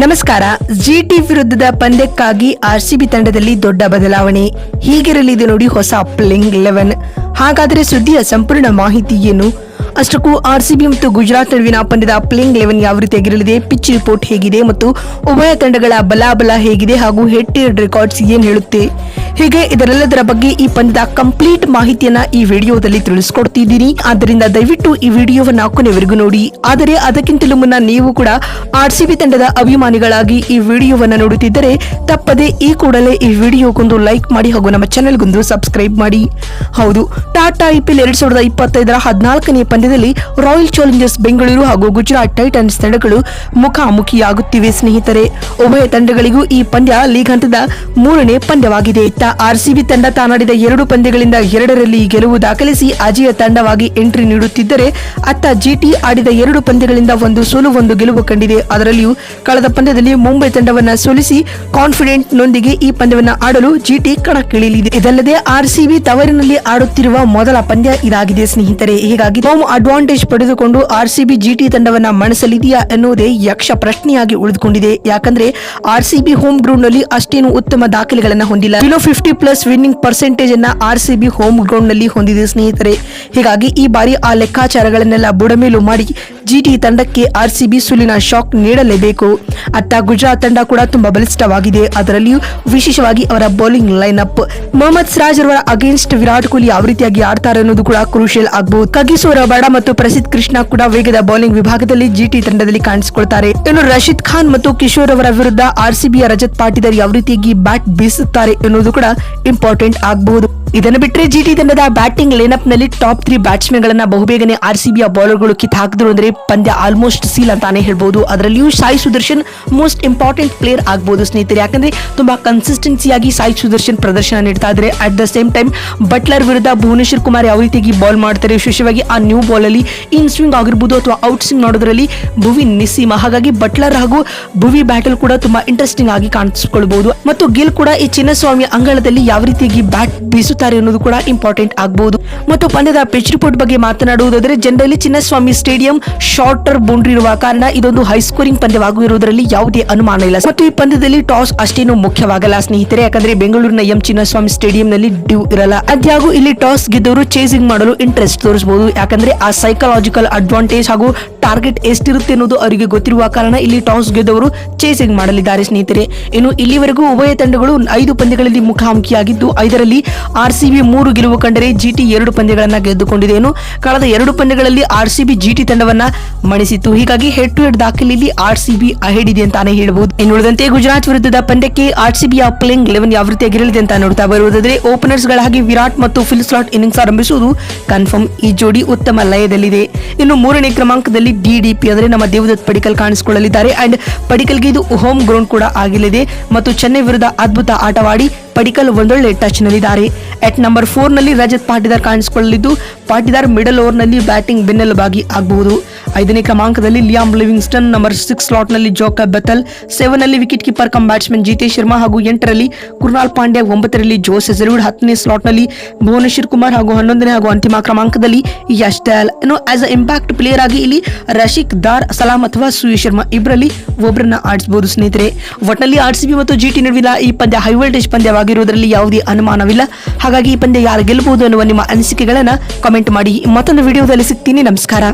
ನಮಸ್ಕಾರ. ಜಿಟಿ ವಿರುದ್ಧದ ಪಂದ್ಯಕ್ಕಾಗಿ ಆರ್ಸಿಬಿ ತಂಡದಲ್ಲಿ ದೊಡ್ಡ ಬದಲಾವಣೆ. ಹೀಗಿರಲಿದೆ ನೋಡಿ ಹೊಸ ಪ್ಲೇಯಿಂಗ್ ಲೆವೆನ್ ಹಾಗಾದರೆ ಸುದ್ದಿಯ ಸಂಪೂರ್ಣ ಮಾಹಿತಿ ಏನು? ಅಷ್ಟಕ್ಕೂ ಆರ್ಸಿಬಿ ಮತ್ತು ಗುಜರಾತ್ ನಡುವಿನ ಪಂದ್ಯದ ಪ್ಲೇಯಿಂಗ್ ಲೆವೆನ್ ಯಾವ ರೀತಿಯಾಗಿರಲಿದೆ ಪಿಚ್ ರಿಪೋರ್ಟ್ ಹೇಗಿದೆ ಮತ್ತು ಉಭಯ ತಂಡಗಳ ಬಲಾಬಲ ಹೇಗಿದೆ ಹಾಗೂ ಹೆಡ್ ರೆಕಾರ್ಡ್ಸ್ ಏನ್ ಹೇಳುತ್ತೆ? ಹೀಗೆ ಇದರೆಲ್ಲದರ ಬಗ್ಗೆ ಈ ಪಂದ್ಯದ ಕಂಪ್ಲೀಟ್ ಮಾಹಿತಿಯನ್ನ ಈ ವಿಡಿಯೋದಲ್ಲಿ ತಿಳಿಸ್ಕೊಡ್ತಿದ್ದೀನಿ. ಆದ್ದರಿಂದ ದಯವಿಟ್ಟು ಈ ವಿಡಿಯೋವನ್ನು ಕೊನೆವರೆಗೂ ನೋಡಿ. ಆದರೆ ಅದಕ್ಕಿಂತಲೂ ಮುನ್ನ ನೀವು ಕೂಡ ಆರ್ಸಿಬಿ ತಂಡದ ಅಭಿಮಾನಿಗಳಾಗಿ ಈ ವಿಡಿಯೋವನ್ನು ನೋಡುತ್ತಿದ್ದರೆ ತಪ್ಪದೆ ಈ ಕೂಡಲೇ ಈ ವಿಡಿಯೋಗೊಂದು ಲೈಕ್ ಮಾಡಿ ಹಾಗೂ ನಮ್ಮ ಚಾನೆಲ್ಗೊಂದು ಸಬ್ಸ್ಕ್ರೈಬ್ ಮಾಡಿ. ಹೌದು, ಟಾಟಾ ಐಪಿಎಲ್ ಎರಡ್ ಸಾವಿರದ ಇಪ್ಪತ್ತೈದರ ಹದಿನಾಲ್ಕನೇ ಪಂದ್ಯದಲ್ಲಿ ರಾಯಲ್ ಚಾಲೆಂಜರ್ಸ್ ಬೆಂಗಳೂರು ಹಾಗೂ ಗುಜರಾತ್ ಟೈಟನ್ಸ್ ತಂಡಗಳು ಮುಖಾಮುಖಿಯಾಗುತ್ತಿವೆ ಸ್ನೇಹಿತರೆ. ಉಭಯ ತಂಡಗಳಿಗೂ ಈ ಪಂದ್ಯ ಲೀಗ್ ಹಂತದ ಮೂರನೇ ಪಂದ್ಯವಾಗಿದೆ. ಆರ್ಸಿಬಿ ತಂಡ ತಾನಾಡಿದ ಎರಡು ಪಂದ್ಯಗಳಿಂದ ಎರಡರಲ್ಲಿ ಗೆಲುವು ದಾಖಲಿಸಿ ಅಜೇಯ ತಂಡವಾಗಿ ಎಂಟ್ರಿ ನೀಡುತ್ತಿದ್ದರೆ ಅತ್ತ ಜಿಟಿ ಆಡಿದ ಎರಡು ಪಂದ್ಯಗಳಿಂದ ಒಂದು ಸೋಲು, ಒಂದು ಗೆಲುವು ಕಂಡಿದೆ. ಅದರಲ್ಲಿಯೂ ಕಳೆದ ಪಂದ್ಯದಲ್ಲಿ ಮುಂಬೈ ತಂಡವನ್ನು ಸೋಲಿಸಿ ಕಾನ್ಫಿಡೆಂಟ್ ನೊಂದಿಗೆ ಈ ಪಂದ್ಯವನ್ನು ಆಡಲು ಜಿಟಿ ಕಣಕ್ಕಿಳಿಯಲಿದೆ. ಇದಲ್ಲದೆ ಆರ್ಸಿಬಿ ತವರಿನಲ್ಲಿ ಆಡುತ್ತಿರುವ ಮೊದಲ ಪಂದ್ಯ ಇದಾಗಿದೆ ಸ್ನೇಹಿತರೆ. ಹೀಗಾಗಿ ಹೋಮ್ ಅಡ್ವಾಂಟೇಜ್ ಪಡೆದುಕೊಂಡು ಆರ್ಸಿಬಿ ಜಿಟಿ ತಂಡವನ್ನ ಮಣಿಸಲಿದೆಯಾ ಎನ್ನುವುದೇ ಯಕ್ಷ ಪ್ರಶ್ನೆಯಾಗಿ ಉಳಿದುಕೊಂಡಿದೆ. ಯಾಕಂದ್ರೆ ಆರ್ಸಿಬಿ ಹೋಮ್ ಗ್ರೌಂಡ್ನಲ್ಲಿ ಅಷ್ಟೇನು ಉತ್ತಮ ದಾಖಲೆಗಳನ್ನು ಹೊಂದಿಲ್ಲ. ಫಿಫ್ಟಿ ಪ್ಲಸ್ ವಿನ್ನಿಂಗ್ ಪರ್ಸೆಂಟೇಜ್ ಅನ್ನ ಬಿ ಹೋಮ್ ಗ್ರೌಂಡ್ನಲ್ಲಿ ಹೊಂದಿದೆ ಸ್ನೇಹಿತರೆ. ಹೀಗಾಗಿ ಈ ಬಾರಿ ಆ ಲೆಕ್ಕಾಚಾರಗಳನ್ನೆಲ್ಲ ಬುಡಮೇಲು ಮಾಡಿ ಜಿಟಿ ತಂಡಕ್ಕೆ ಆರ್ಸಿಬಿ ಸುಲಿನ ಶಾಕ್ ನೀಡಲೇಬೇಕು. ಅತ್ತ ಗುಜರಾತ್ ತಂಡ ಕೂಡ ತುಂಬಾ ಬಲಿಷ್ಠವಾಗಿದೆ. ಅದರಲ್ಲಿಯೂ ವಿಶೇಷವಾಗಿ ಅವರ bowling line up Mohammed Siraj ಅವರ ಅಗೇನ್ಸ್ಟ್ ವಿರಾಟ್ ಕೊಹ್ಲಿ ಯಾವ ರೀತಿಯಾಗಿ ಆಡ್ತಾರೆ ಅನ್ನೋದು ಕೂಡ ಕ್ರೂಷಿಯಲ್ ಆಗಬಹುದು. ಕಗಿಸೋ ರಬಾಡ ಮತ್ತು ಪ್ರಸಿದ್ಧ ಕೃಷ್ಣ ಕೂಡ ವೇಗದ ಬೌಲಿಂಗ್ ವಿಭಾಗದಲ್ಲಿ ಜಿಟಿ ತಂಡದಲ್ಲಿ ಕಾಣಿಸಿಕೊಳ್ತಾರೆ. ಇನ್ನು ರಶೀದ್ ಖಾನ್ ಮತ್ತು ಕಿಶೋರ್ ಅವರ ವಿರುದ್ಧ ಆರ್ಸಿಬಿಯ ರಜತ್ ಪಾಟಿದಾರ್ ಯಾವ ರೀತಿಯಾಗಿ ಬ್ಯಾಟ್ ಬೀಸುತ್ತಾರೆ ಎನ್ನುವುದು ಕೂಡ ಇಂಪಾರ್ಟೆಂಟ್ ಆಗಬಹುದು. ಇದನ್ನು ಬಿಟ್ಟರೆ ಜಿಟಿ ತಂಡದ ಬ್ಯಾಟಿಂಗ್ ಲೈನಪ್ನಲ್ಲಿ ಟಾಪ್ ತ್ರೀ ಬ್ಯಾಟ್ಸ್ಮನ್ ಗಳನ್ನ ಬಹುಬೇಗನೆ ಆರ್ಸಿಬಿಯ ಬೌಲರ್ಗಳು ಕಿತ್ ಹಾಕಿದ್ರು ಅಂದ್ರೆ ಪಂದ್ಯ ಆಲ್ಮೋಸ್ಟ್ ಸೀಲ್ ಅಂತಾನೆ ಹೇಳ್ಬೋದು. ಅದರಲ್ಲಿಯೂ Sai Sudharsan most important player ಆಗ್ಬೋದು ಸ್ನೇಹಿತರೆ. ಯಾಕಂದ್ರೆ ತುಂಬಾ ಕನ್ಸಿಸ್ಟೆನ್ಸಿಯಾಗಿ ಸಾಯಿ ಸುದರ್ಶನ್ ಪ್ರದರ್ಶನ ನೀಡ್ತಾ ಇದ್ದಾರೆ. At the same time Buttler ವಿರುದ್ಧ ಭುವನೇಶ್ವರ್ ಕುಮಾರ್ ಯಾವ ರೀತಿಯಾಗಿ ಬಾಲ್ ಮಾಡ್ತಾರೆ, ವಿಶೇಷವಾಗಿ ಆ ನ್ಯೂ ಬಾಲ್ ಅಲ್ಲಿ ಇನ್ ಸ್ವಿಂಗ್ ಆಗಿರ್ಬೋದು ಅಥವಾ ಔಟ್ ಸ್ವಿಂಗ್ ನೋಡೋದ್ರಲ್ಲಿ ಭುವಿ ನಿಸ್ಸೀಮ. ಹಾಗಾಗಿ ಬಟ್ಲರ್ ಹಾಗೂ ಭುವಿ ಬ್ಯಾಟಲ್ ಕೂಡ ತುಂಬಾ ಇಂಟ್ರೆಸ್ಟಿಂಗ್ ಆಗಿ ಕಾಣಿಸಿಕೊಳ್ಬಹುದು ಮತ್ತು ಗಿಲ್ ಕೂಡ ಈ ಚಿನ್ನಸ್ವಾಮಿ ಅಂಗಳದಲ್ಲಿ ಯಾವ ರೀತಿಯಾಗಿ ಬ್ಯಾಟ್ ಬೀಸುತ್ತಾರೆ ಅನ್ನೋದು ಕೂಡ ಇಂಪಾರ್ಟೆಂಟ್ ಆಗಬಹುದು ಮತ್ತು ಪಂದ್ಯದ ಪಿಚ್ ರಿಪೋರ್ಟ್ ಬಗ್ಗೆ ಮಾತನಾಡುವುದಾದ್ರೆ generally Chinnaswamy stadium shorter boundary ಇರುವ ಕಾರಣ ಇದೊಂದು ಹೈ ಸ್ಕೋರಿಂಗ್ ಪಂದ್ಯವಾಗಿರುವುದರಲ್ಲಿ ಯಾವುದೇ ಅನುಮಾನ ಇಲ್ಲ. ಮತ್ತು ಈ ಪಂದ್ಯದಲ್ಲಿ ಟಾಸ್ ಅಷ್ಟೇನು ಮುಖ್ಯವಾಗಲ್ಲ ಸ್ನೇಹಿತರೆ, ಯಾಕಂದ್ರೆ ಬೆಂಗಳೂರಿನ ಎಂ ಚಿನ್ನಸ್ವಾಮಿ ಸ್ಟೇಡಿಯಂನಲ್ಲಿ ಡ್ಯೂ ಇರಲ್ಲ. ಅದ್ಯಾಗೂ ಇಲ್ಲಿ ಟಾಸ್ ಗೆದ್ದವರು ಚೇಸಿಂಗ್ ಮಾಡಲು ಇಂಟ್ರೆಸ್ಟ್ ತೋರಿಸಬಹುದು ಯಾಕಂದ್ರೆ ಆ ಸೈಕಲಾಜಿಕಲ್ ಅಡ್ವಾಂಟೇಜ್ ಹಾಗೂ ಟಾರ್ಗೆಟ್ ಎಷ್ಟಿರುತ್ತೆ ಅನ್ನೋದು ಅವರಿಗೆ ಗೊತ್ತಿರುವ ಕಾರಣ ಇಲ್ಲಿ ಟಾಸ್ ಗೆದ್ದವರು ಚೇಸಿಂಗ್ ಮಾಡಲಿದ್ದಾರೆ ಸ್ನೇಹಿತರೆ. ಇನ್ನು ಇಲ್ಲಿವರೆಗೂ ಉಭಯ ತಂಡಗಳು ಐದು ಪಂದ್ಯಗಳಲ್ಲಿ ಮುಖಾಮುಖಿಯಾಗಿದ್ದು, ಐದರಲ್ಲಿ ಆರ್ಸಿಬಿ ಮೂರು ಗೆಲುವು ಕಂಡರೆ ಜಿಟಿ ಎರಡು ಪಂದ್ಯಗಳನ್ನು ಗೆದ್ದುಕೊಂಡಿದೆ. ಏನು ಕಳೆದ ಎರಡು ಪಂದ್ಯಗಳಲ್ಲಿ ಆರ್ಸಿಬಿ ಜಿಟಿ ತಂಡವನ್ನ ಮಣಿಸಿತ್ತು. ಹೀಗಾಗಿ ಹೆಡ್ ಟು ಹೆಡ್ ದಾಖಲೆಯಲ್ಲಿ ಆರ್ಸಿಬಿ ಅಹೆಡ್ ಇದೆ ಅಂತಾನೆ ಹೇಳಬಹುದು ಇನ್ನು ಉಳಿದಂತೆ ಗುಜರಾತ್ ವಿರುದ್ಧದ ಪಂದ್ಯಕ್ಕೆ ಆರ್ಸಿಬಿಯ ಪ್ಲೇಯಿಂಗ್ ಲೆವೆನ್ ಯಾವ ರೀತಿಯಾಗಿರಲಿದೆ ಅಂತ ನೋಡ್ತಾ ಬರುವುದಾದ್ರೆ ಓಪನರ್ಸ್ ಗಳಾಗಿ ವಿರಾಟ್ ಮತ್ತು ಫಿಲ್ ಸ್ಲಾಟ್ ಇನ್ನಿಂಗ್ಸ್ ಆರಂಭಿಸುವುದು ಕನ್ಫರ್ಮ್ ಈ ಜೋಡಿ ಉತ್ತಮ ಲಯದಲ್ಲಿದೆ. ಇನ್ನು ಮೂರನೇ ಕ್ರಮಾಂಕದಲ್ಲಿ ಡಿಡಿಪಿ ಅಂದ್ರೆ ನಮ್ಮ ದೇವದತ್ ಪಡಿಕಲ್ ಕಾಣಿಸಿಕೊಳ್ಳಲಿದ್ದಾರೆ. ಅಂಡ್ ಪಡಿಕಲ್ಗೆ ಇದು ಹೋಮ್ ಗ್ರೌಂಡ್ ಕೂಡ ಆಗಲಿದೆ ಮತ್ತು ಚೆನ್ನೈ ವಿರುದ್ಧ ಅದ್ಭುತ ಆಟವಾಡಿ ಪಡಿಕಲ್ ಒಂದೊಳ್ಳೆ ಟಚ್ ನಲ್ಲಿದ್ದಾರೆ ಎಟ್ ನಂಬರ್ ಫೋರ್ನಲ್ಲಿ ರಜತ್ ಪಾಟಿದಾರ್ ಕಾಣಿಸಿಕೊಳ್ಳಲಿದ್ದು ಪಾಟಿದಾರ್ ಮಿಡಲ್ ಓವರ್ನಲ್ಲಿ ಬ್ಯಾಟಿಂಗ್ ಬೆನ್ನೆಲುಬಾಗಿ ಆಗಬಹುದು. ಐದನೇ ಕ್ರಮಾಂಕದಲ್ಲಿ ಲಿಯಾಮ್ ಲಿವಿಂಗ್ಸ್ಟನ್ ನಂಬರ್ ಸಿಕ್ಸ್ ಸ್ಲಾಟ್ನಲ್ಲಿ Jacob Bethell ಸೆವೆನ್ನಲ್ಲಿ wicket keeper cum batsman Jitesh Sharma ಹಾಗೂ ಎಂಟರಲ್ಲಿ ಕುರ್ನಾಲ್ ಪಾಂಡ್ಯ, ಒಂಬತ್ತರಲ್ಲಿ ಜೋಸ್ ಹೆಸರುಡ್ ಹತ್ತನೇ ಸ್ಲಾಟ್ನಲ್ಲಿ ಭುವನೇಶ್ವರ್ ಕುಮಾರ್ ಹಾಗೂ ಹನ್ನೊಂದನೇ ಹಾಗೂ ಅಂತಿಮ ಕ್ರಮಾಂಕದಲ್ಲಿ Yash Dayal as a impact player ಆಗಿ ಇಲ್ಲಿ ರಶಿಕ್ ದಾರ್, ಸಲಾಂ ಅಥವಾ ಸೂರ್ಯ ಶರ್ಮಾ ಇಬ್ಬರಲ್ಲಿ ಒಬ್ಬರನ್ನ ಆಡಿಸಬಹುದು ಸ್ನೇಹಿತರೆ. ಒಟ್ನಲ್ಲಿ ಆರ್ ಸಿ ಬಿ ಮತ್ತು ಜಿಟಿ ನಡುವಿನ ಈ ಪಂದ್ಯ ಹೈ ವೋಲ್ಟೇಜ್ ಪಂದ್ಯವಾಗಿರುವುದರಲ್ಲಿ ಯಾವುದೇ ಅನುಮಾನವಿಲ್ಲ. ಹಾಗಾಗಿ ಈ ಪಂದ್ಯ ಯಾರು ಗೆಲ್ಲಬಹುದು ಅನ್ನುವ ನಿಮ್ಮ ಅನಿಸಿಕೆಗಳನ್ನ ಕಾಮೆಂಟ್ ಮಾಡಿ ಮತ್ತೊಂದು ವಿಡಿಯೋದಲ್ಲಿ ಸಿಗ್ತೀನಿ. ನಮಸ್ಕಾರ.